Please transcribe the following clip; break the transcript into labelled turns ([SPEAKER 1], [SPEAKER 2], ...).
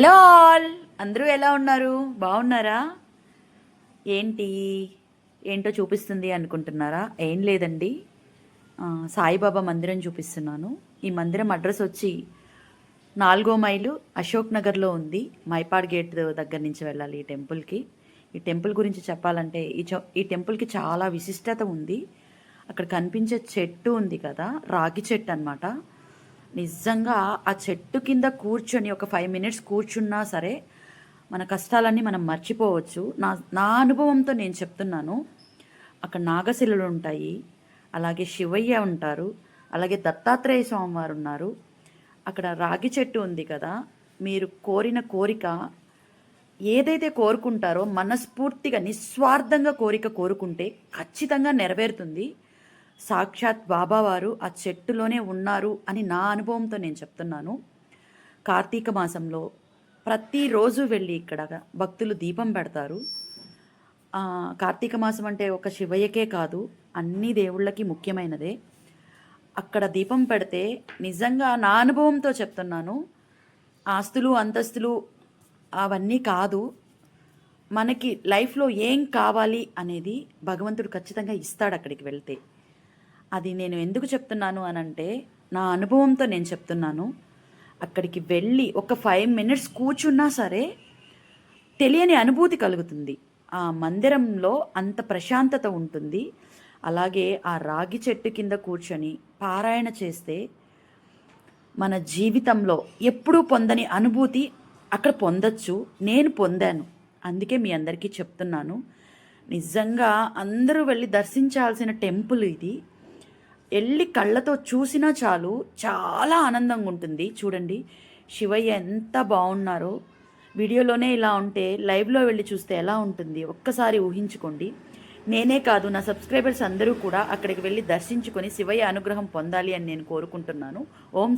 [SPEAKER 1] Hello all. అందరూ ఎలా ఉన్నారు? బాగున్నారా? ఏంటి? ఏంటో చూపిస్తుంది అనుకుంటున్నారా? ఏం లేదండి. సాయిబాబా మందిరం చూపిస్తున్నాను. ఈ మందిరం అడ్రస్ వచ్చి నాలుగో మైలు అశోక్ నగర్లో ఉంది. మైపాడ్ గేట్ దగ్గర నుంచి వెళ్ళాలి ఈ టెంపుల్కి. ఈ టెంపుల్ గురించి చెప్పాలంటే ఈ చ ఈ టెంపుల్కి చాలా విశిష్టత ఉంది. అక్కడ కనిపించే చెట్టు ఉంది కదా రాగి చెట్టు అన్నమాట. నిజంగా ఆ చెట్టు కింద కూర్చొని ఒక ఫైవ్ మినిట్స్ కూర్చున్నా సరే మన కష్టాలన్నీ మనం మర్చిపోవచ్చు. నా నా అనుభవంతో నేను చెప్తున్నాను. అక్కడ నాగశిలలు ఉంటాయి. అలాగే శివయ్య ఉంటారు. అలాగే దత్తాత్రేయ స్వామి వారు ఉన్నారు. అక్కడ రాగి చెట్టు ఉంది కదా. మీరు కోరిన కోరిక ఏదైతే కోరుకుంటారో మనస్ఫూర్తిగా నిస్వార్థంగా కోరిక కోరుకుంటే ఖచ్చితంగా నెరవేరుతుంది. సాక్షాత్ బాబావారు ఆ చెట్టులోనే ఉన్నారు అని నా అనుభవంతో నేను చెప్తున్నాను. కార్తీక మాసంలో ప్రతిరోజు వెళ్ళి ఇక్కడ భక్తులు దీపం పెడతారు. కార్తీక మాసం అంటే ఒక శివయ్యకే కాదు అన్ని దేవుళ్ళకి ముఖ్యమైనదే. అక్కడ దీపం పెడితే నిజంగా నా అనుభవంతో చెప్తున్నాను. ఆస్తులు అంతస్తులు అవన్నీ కాదు మనకి లైఫ్లో ఏం కావాలి అనేది భగవంతుడు ఖచ్చితంగా ఇస్తాడు అక్కడికి వెళ్తే. అది నేను ఎందుకు చెప్తున్నాను అని అంటే నా అనుభవంతో నేను చెప్తున్నాను. అక్కడికి వెళ్ళి ఒక ఫైవ్ మినిట్స్ కూర్చున్నా సరే తెలియని అనుభూతి కలుగుతుంది. ఆ మందిరంలో అంత ప్రశాంతత ఉంటుంది. అలాగే ఆ రాగి చెట్టు కింద కూర్చొని పారాయణ చేస్తే మన జీవితంలో ఎప్పుడూ పొందని అనుభూతి అక్కడ పొందొచ్చు నేను పొందాను. అందుకే మీ అందరికీ చెప్తున్నాను. నిజంగా అందరూ వెళ్ళి దర్శించాల్సిన టెంపుల్ ఇది. వెళ్ళి కళ్ళతో చూసినా చాలు చాలా ఆనందంగా ఉంటుంది. చూడండి శివయ్య ఎంత బాగున్నారో. వీడియోలోనే ఇలా ఉంటే లైవ్లో వెళ్ళి చూస్తే ఎలా ఉంటుంది? ఒక్కసారి ఊహించుకోండి. నేనే కాదు నా సబ్స్క్రైబర్స్ అందరూ కూడా అక్కడికి వెళ్ళి దర్శించుకొని శివయ్య అనుగ్రహం పొందాలి అని నేను కోరుకుంటున్నాను. ఓం